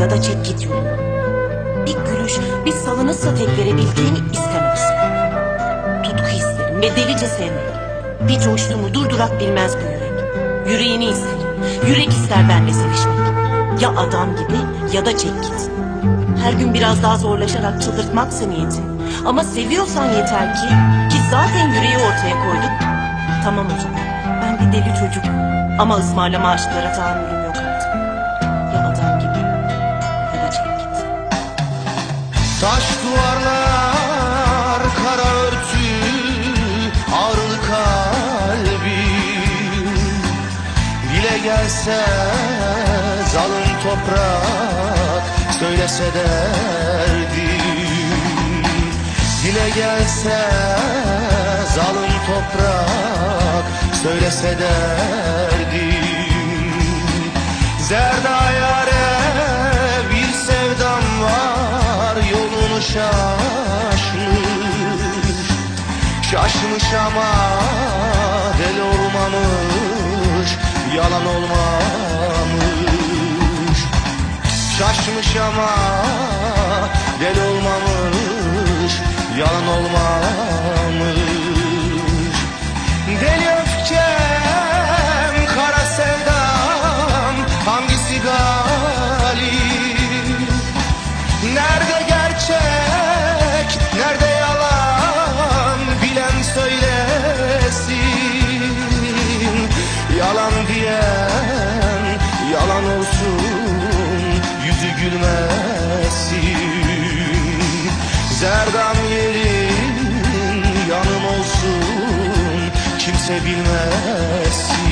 ya da çek git yoluna. Bir gülüş, bir salınırsa tek verebildiğini istemez. Tutku isterim ve delice sevmek. Bir coştuğumu durdurak bilmez bu yürek. Yüreğini ister, yürek ister benle sevişmek. Ya adam gibi ya da çek git. Her gün biraz daha zorlaşarak çıldırtmaksa niyetin. Ama seviyorsan yeter ki, ki zaten yüreği ortaya koyduk. Tamam o zaman, ben bir deli çocuk. Ama ısmarlama aşklara tahammülüm Taş duvarlar, kara örtü, ağrılı kalbim Dile gelse zalim toprak, söylese derdim Dile gelse zalim toprak, söylese derdim Zerda Şaşmış ama deli olmamış yalan olmamış. Şaşmış ama deli olmamış yalan olmamış diyen yalan olsun Yüzü gülmesin. Zerdam yerin yanım olsun Kimse bilmesin